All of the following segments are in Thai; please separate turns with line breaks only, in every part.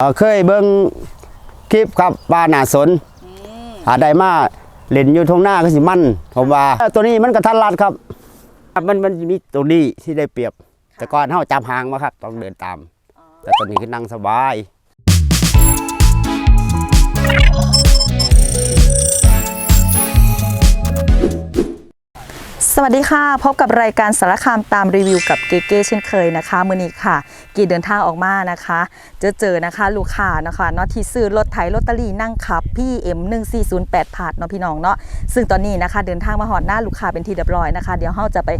เอ่อเคยเบิ่งคลิปครับว่าน่าสนหาได้มาเล่นอยู่ทงหน้าก็สิมันผมว่าตัวนี้มันกระทันรัดครับมันมันมีตัวนี้ที่ได้เปรียบ แต่ก่อนเฮาจับหางมาครับ ต้องเดินตาม แต่ตัวนี้คือนั่งสบาย
สวัสดีค่ะ พบกับรายการสารคามตามรีวิวกับเก๋ๆเช่นเคยนะคะมือนี้ค่ะ กีเดินทางออกมานะคะ เจอเจอนะคะ ลูกค้านะคะเนาะที่ซื้อรถไถลอตเตอรี่นั่งขับพี่เอ็มหนึ่งสี่ศูนย์แปดผาดเนาะพี่น้องเนาะซึ่งตอนนี้นะคะ เดินทางมาหอดหน้าลูกค้าเป็นที่เรียบร้อยนะคะ เดี๋ยวเราจะไป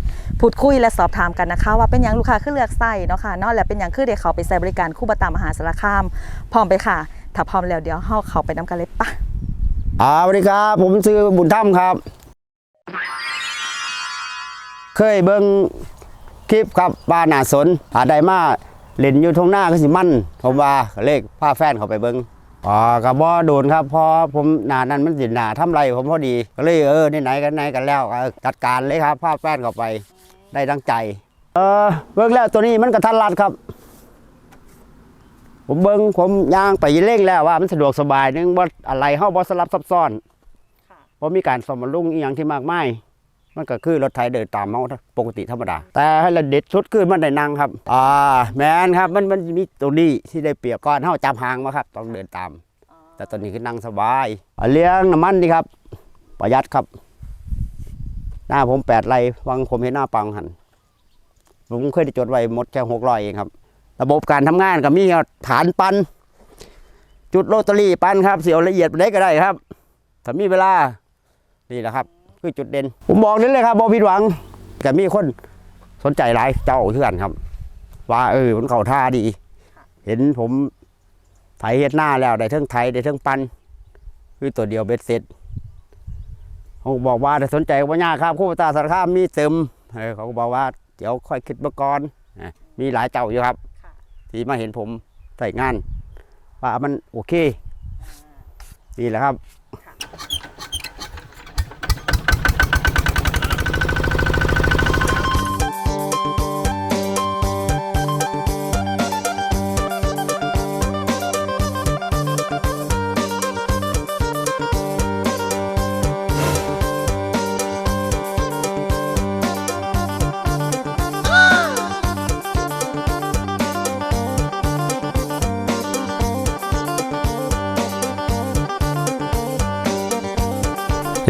พูดคุยและสอบถามกันนะคะ ว่าเป็นหยังลูกค้าขึ้นเลือกใส่เนาะค่ะเนาะและเป็นหยังคือเด็กเขาไปใส่บริการคู่บตามหาสารคาม พร้อมไปค่ะ ถ้าพร้อมแล้วเดี๋ยวเราเขาไปนำกันเลยปะ
อ่าสวัสดีครับผมซื้อบุญถ้ำครับ เคยเบิ่งคลิปครับว่าน่าสนหาได้มาเล่นอยู่ทงหน้าก็สิมันผมว่าก็เลขพาแฟนเขาไปเบิ่งอ๋อกับบ่โดนครับเพอผมหนานั้นมันสิหนาทำไรผมพอดีก็เลยเออไหนๆกันไหนกันแล้วก็จัดการเลยครับพาแฟนเขาไปได้ดังใจ เออเบิ่งแล้วตัวนี้มันกระทันรัดครับ ผมเบิ่งผมย่างไปเร่งแล้วว่ามันสะดวกสบายนึงว่าอะไรเฮาบ่สลับซับซ้อนเพราะมีการสมบำรุงอีหยังที่มากมาย มันก็คือรถไถเดินตามเมาปกติธรรมดา แต่ให้เราเด็ดชุดขึ้นมันได้นั่งครับ อ่าแมนครับมันมันมีตัวนี้ที่ได้เปรียบก่อนเฮาจับหางมาครับ ต้องเดินตาม แต่ตัวนี้คือนั่งสบายอ่าเลี้ยงน้ำมันนี่ครับ ประหยัดครับ หน้าผมแปดไรวังผมเห็นหน้าปังหันผมเคยได้จดไว้หมดแค่หกร้อยเองครับ ระบบการทำงานก็มีฐานปันจุดโรตารี่ปันครับเสียวละเอียดไปได้ก็ได้ครับถ้ามีเวลานี่แหละครับ คือจุดเด่น ผมบอกนี่เลยครับบอผิดหวังแต่มีคนสนใจหลายเจ้าเพื่อนครับ ว่าเออมันเข่าท่าดี เห็นผมไถเฮ็ดหน้าแล้วได้ทั้งไถได้ทั้งปันคือตัวเดียวเบ็ดเสร็จเขาบอกว่าถ้าสนใจว่าญาครับคู่ตาสารคามมีเติมเออเขาก็บอกว่าเดี๋ยวค่อยคิดมาก่อนมีหลายเจ้าอยู่ครับ ที่มาเห็นผมใส่งาน ว่ามันโอเคนี่แหละครับ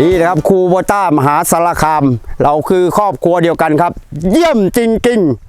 นี่นะครับครูโบต้ามหาสารคาม เราคือครอบครัวเดียวกันครับ เยี่ยมจริงๆ